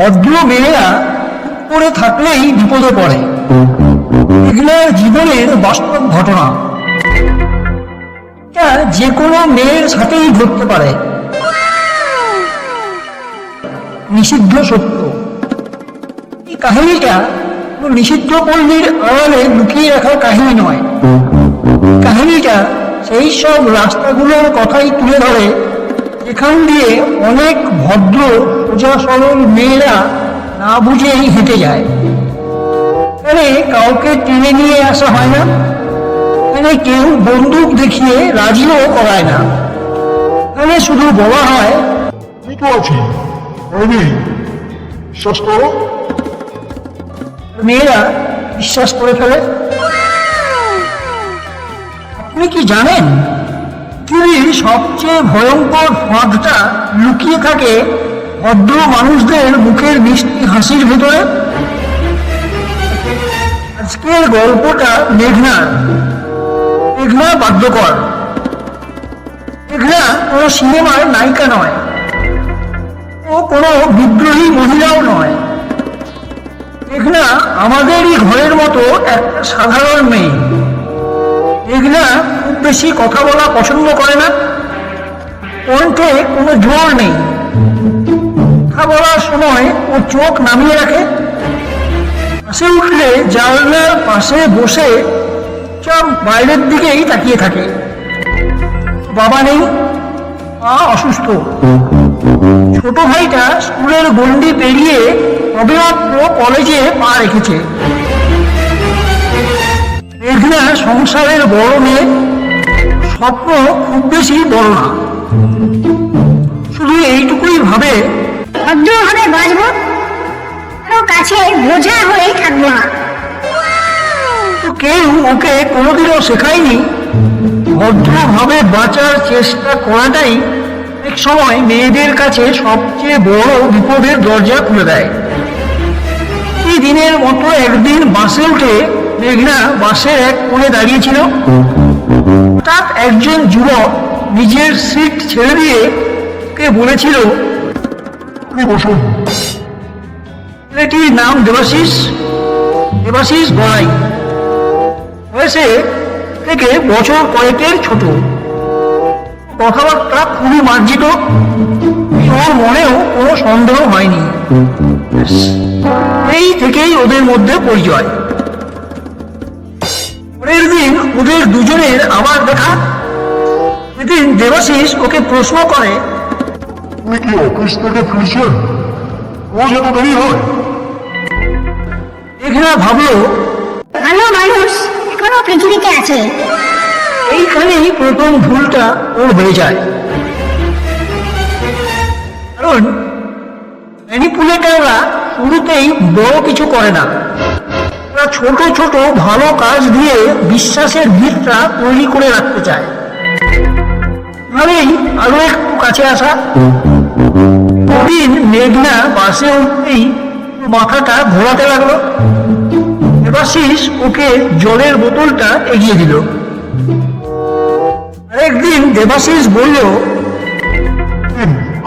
ভদ্র মেয়েরা করে থাকলেই বিপদে পড়ে। এগুলো জীবনের বাস্তব ঘটনা। যে কোনো মেয়ের সাথেই ঘটতে পারে। নিষিদ্ধ সত্য। এই কাহিনীটা নিষিদ্ধ পল্লীর আড়ালে লুকিয়ে রাখার কাহিনী নয়। কাহিনীটা সেই সব রাস্তাগুলোর কথাই তুলে ধরে যেখান দিয়ে অনেক ভদ্র সোজা সরল মেয়েরা না বুঝেই হেঁটে যায়। এখানে কাউকে টেনে নিয়ে আসা হয় না। এখানে কেউ বন্দুক দেখিয়ে রাজিও করায় না। এখানে শুধু বলা হয় মেয়েরা বিশ্বাস করে ফেলে। আপনি কি জানেন? পৃথিবীর সবচেয়ে ভয়ঙ্কর ফাঁদটা লুকিয়ে থাকে ভদ্র মানুষদের মুখের মিষ্টি হাসির ভেতরে। আজকের গল্পটা মেঘনার মেঘনা বাধ্যকর মেঘনা কোনো সিনেমার নায়িকা নয়। ও কোনো বিদ্রোহী মহিলাও নয়। মেঘনা আমাদেরই ঘরের মতো একটা সাধারণ মেয়ে। মেঘনা খুব বেশি কথা বলা পছন্দ করে না। কণ্ঠে কোনো জোর নেই। কথা বলার সময় ও চোখ নামিয়ে রাখে। পাশে উঠলে জানলার পাশে বসে চপ বাইরের দিকেই তাকিয়ে থাকে। বাবা নেই, মা অসুস্থ। ছোট ভাইটা স্কুলের গন্ডি পেরিয়ে সবেমাত্র কলেজে পা রেখেছে। মেঘনা সংসারের বড় মেয়ে স্বপ্ন খুব বেশি বড় না। শুধু এইটুকুই ভাবে ভদ্রভাবে বাঁচবো কারও কাছে বোঝা হয়ে থাকব না। তো কেউ ওকে কোনোদিনও শেখায়নি ভদ্রভাবে বাঁচার চেষ্টা করাটাই এক সময় মেয়েদের কাছে সবচেয়ে বড় বিপদের দরজা খুলে দেয়। এই দিনের মতো একদিন বাসে উঠে মেঘনা বাসের এক কোণে দাঁড়িয়েছিল হঠাৎ একজন যুবক নিজের সিট ছেড়ে দিয়ে কে বলেছিল ছেলেটির নাম দেবাশিস দেবাশিস গড়াই বয়সে থেকে বছর কয়েকের ছোট। কথাবার্তা খুবই মার্জিত। ওর মনেও কোনো সন্দেহ হয়নি। এই থেকেই ওদের মধ্যে পরিচয়। পরের দিন ওদের দুজনের আবার দেখা। সেদিন দেবাশিস ওকে প্রশ্ন করে তুমি কি অফিস থেকে ফিরছেন এত দেরি হয়। এখানে ভাবলো ভালো মানুষ এখনও পৃথিবীতে আছে। এইখানেই প্রথম ভুলটা ওর হয়ে যায়। কারণ ম্যানিপুলেটাররা শুরুতেই বড় কিছু করে না। ওরা ছোট ছোট, ভালো কাজ দিয়ে বিশ্বাসের ভিতটা তৈরি করে রাখতে চায়। আরও একটু কাছে আসা। মেঘনা বাসে উঠতেই মাথাটা ঘোরাতে লাগল। দেবাশিস ওকে জলের বোতলটা এগিয়ে দিল। আরেকদিন দেবাশিস বলল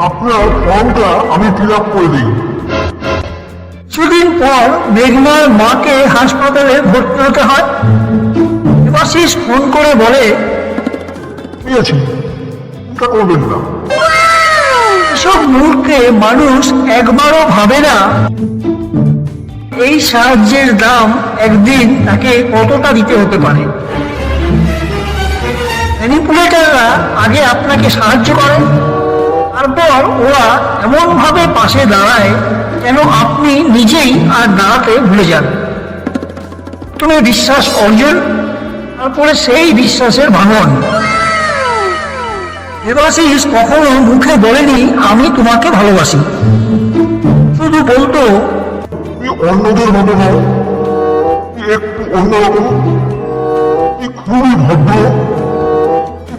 আপনার ফর্মটা আমি ফিল আপ করে দিই। কিছুদিন পর মেঘনার মাকে হাসপাতালে ভর্তি হতে হয়। দেবাশিস ফোন করে বলে ঠিক আছে চিন্তা করবেন না। এসব মুহূর্তে মানুষ একবারও ভাবে না এই সাহায্যের দাম একদিন তাকে কতটা দিতে হতে পারে। ম্যানিপুলেটাররা আগে আপনাকে সাহায্য করে তারপর ওরা এমনভাবে পাশে দাঁড়ায় যেন আপনি নিজেই আর দাঁড়াতে ভুলে যান। তুমি বিশ্বাস অর্জন, তারপরে সেই বিশ্বাসের ভাঙন। দেবাশিস কখনো মুখে বলেনি, আমি তোমাকে ভালোবাসি। শুধু বলতো অন্যদের মতো তুমি একটু অন্যরকম খুবই ভদ্র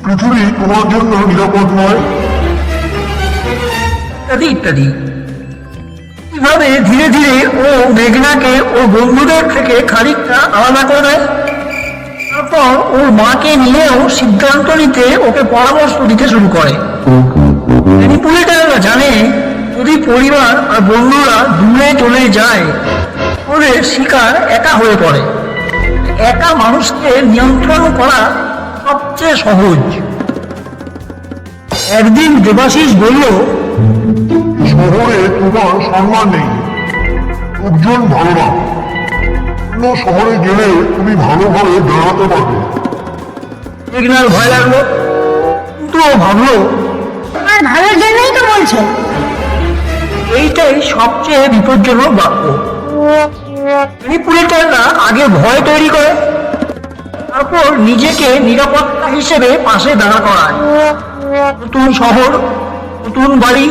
পৃথিবী তোমার জন্য নিরাপদ নয়। ইত্যাদি ইত্যাদি। কীভাবে ধীরে ধীরে ও মেঘনাকে ওর বন্ধুদের থেকে খানিকটা আলাদা করে দেয়। তারপর ওর মাকে নিয়েও সিদ্ধান্ত নিতে ওকে পরামর্শ দিতে শুরু করে। ম্যানিপুলেটাররা জানে, যদি পরিবার আর বন্ধুরা দূরে চলে যায় তাহলে শিকার একা হয়ে পড়ে। একা মানুষকে নিয়ন্ত্রণ করা সবচেয়ে সহজ। একদিন দেবাশিস বলল শহরে তোমার সম্মান নেই। লোকজন ভালো না অন্য শহরে গেলে তুমি ভালোভাবে দাঁড়াতে পারবে। মেঘনার ভয় লাগল। কিন্তু ও ভাবলো আমার ভালোর জন্যই তো বলছে। এইটাই সবচেয়ে বিপজ্জনক বাক্য। ত্রিপুরেটাররা আগে ভয় তৈরি করে। তারপর নিজেকে নিরাপত্তা হিসেবে পাশে দাঁড়া করায়। নতুন শহর নতুন বাড়ি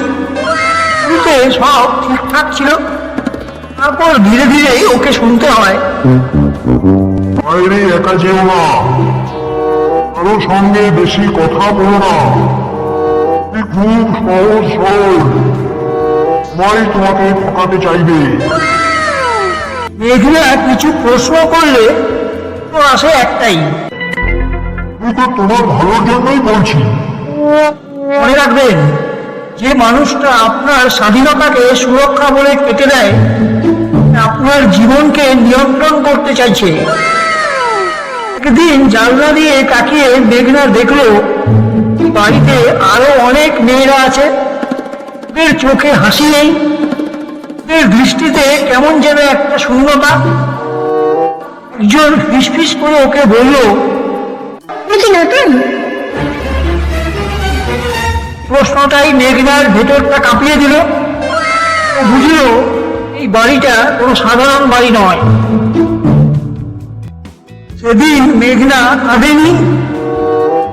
শুরুতে সব ঠিকঠাক ছিল। তারপর ধীরে ধীরে ওকে শুনতে হয়। বাইরে একা যেও না। কারও সঙ্গে বেশি কথা বলো না। তুমি খুব সহজ সরল। সবাই তোমাকে ঠকাতে চাইবে। মেঘনা কিছু প্রশ্ন করলে তো আসে একটাই। আমি তো তোমার ভালোর জন্যই বলছি। মনে রাখবেন যে মানুষটা আপনার স্বাধীনতাকে সুরক্ষা বলে কেটে দেয়, আপনার জীবনকে নিয়ন্ত্রণ করতে চাইছে। একদিন জানলা দিয়ে তাকিয়ে মেঘনা দেখল, বাড়িতে আরও অনেক মেয়েরা আছে। ওদের চোখে হাসি নেই। ওদের দৃষ্টিতে কেমন যেন একটা শূন্যতা। একজন ফিসফিস করে ওকে বলল নতুন? প্রশ্নটাই মেঘনার ভেতরটা কাঁপিয়ে দিল। বুঝল এই বাড়িটা কোনো সাধারণ বাড়ি নয়। সেদিন মেঘনা কাঁদেনি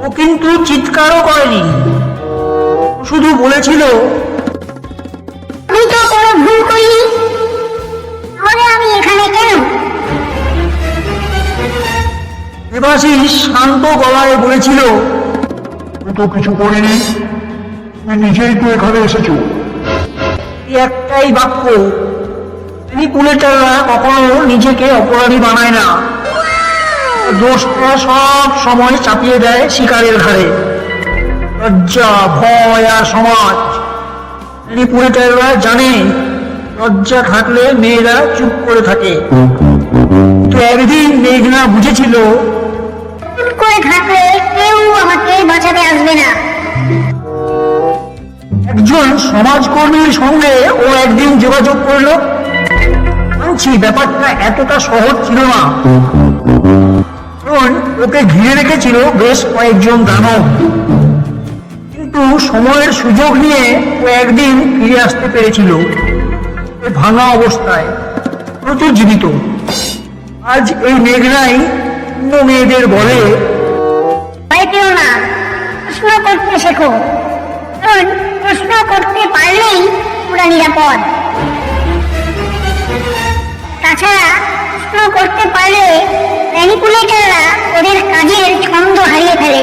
ও কিন্তু চিৎকারও করেনি। শুধু বলেছিল আমি তো কোনো ভুল করিনি। তাহলে আমি এখানে কেন? দেবাশিস শান্ত গলায় বলেছিল তো কিছু করিনি। তুমি নিজেই তো এখানে এসেছ। একটাই বাক্য ম্যানিপুলেটাররা কখনো নিজেকে অপরাধী বানায় না। দোষটা সব সময় চাপিয়ে দেয় শিকারের ঘাড়ে। লজ্জা ভয় আর সমাজ। ম্যানিপুলেটাররা জানে লজ্জা থাকলে মেয়েরা চুপ করে থাকে। তো একদিন মেঘনা বুঝেছিল চুপ করে থাকলে কেউ আমাকে বাঁচাতে আসবে না। একজন সমাজকর্মীর সঙ্গে ও একদিন যোগাযোগ করল। মানছি ব্যাপারটা এতটা সহজ ছিল না। কারণ ওকে ঘিরে রেখেছিল বেশ কয়েকজন দানব। কিন্তু সময়ের সুযোগ নিয়ে ও একদিন ফিরে আসতে পেরেছিল। ভাঙা অবস্থায় প্রচুর জীবিত আজ এই মেঘনাই অন্য মেয়েদের বলে না। প্রশ্ন করতে শেখো। কারণ প্রশ্ন করতে পারলেই পুরা নিরাপদ। তাছাড়া প্রশ্ন করতে পারলে ম্যানিপুলেটাররা ওদের কাজের ছন্দ হারিয়ে ফেলে।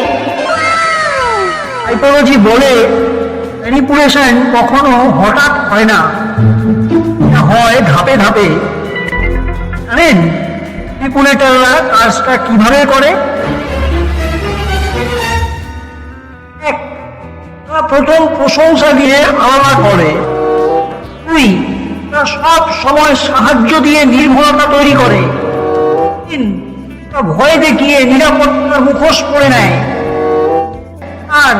সাইকোলজি বলে ম্যানিপুলেশন কখনো হঠাৎ হয় না। হয় ধাপে ধাপে। জানেন ম্যানিপুলেটাররা কাজটা কীভাবে করে? প্রথম প্রশংসা দিয়ে আলাদা করে। দুই সব সময় সাহায্য দিয়ে নির্ভরতা তৈরি করে। তিন ভয় দেখিয়ে নিরাপত্তার মুখোশ পরে নেয়। আর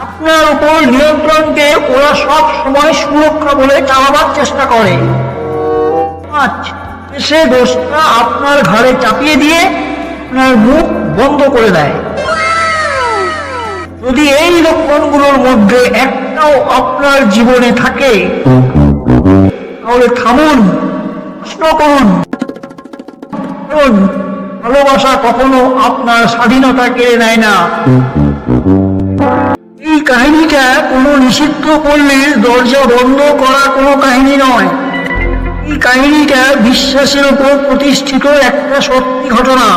আপনার উপর নিয়ন্ত্রণকে ওরা সব সময় সুরক্ষা বলে চালাবার চেষ্টা করে। পাঁচ সে দোষটা আপনার ঘাড়ে চাপিয়ে দিয়ে আপনার মুখ বন্ধ করে দেয়। যদি এই লক্ষণগুলোর মধ্যে একটাও আপনার জীবনে থাকে, তাহলে থামুন, প্রশ্ন করুন। ভালোবাসা কখনো আপনার স্বাধীনতা কেড়ে নেয় না। এই কাহিনীটা কোনো নিষিদ্ধ করলে দরজা বন্ধ করা কোনো কাহিনী নয়। এই কাহিনীটা বিশ্বাসের উপর প্রতিষ্ঠিত একটা সত্যি ঘটনা।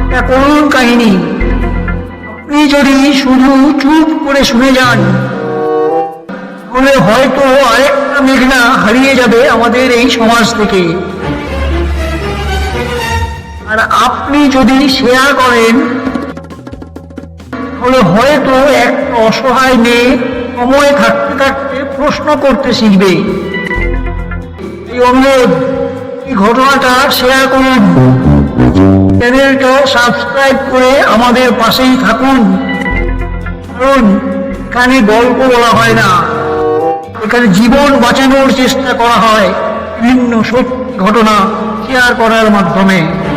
একটা করুণ কাহিনী। আপনি যদি শুধু চুপ করে শুনে যান, তাহলে হয়তো আরেকটা মেঘনা হারিয়ে যাবে আমাদের এই সমাজ থেকে। আর আপনি যদি শেয়ার করেন, তাহলে হয়তো এক অসহায় মেয়ে সময় থাকতে থাকতে প্রশ্ন করতে শিখবে। এই অনুরোধ, এই ঘটনাটা শেয়ার করুন। চ্যানেলটা সাবস্ক্রাইব করে আমাদের পাশেই থাকুন। কারণ এখানে গল্প বলা হয় না। এখানে জীবন বাঁচানোর চেষ্টা করা হয়। বিভিন্ন সত্যি ঘটনা শেয়ার করার মাধ্যমে।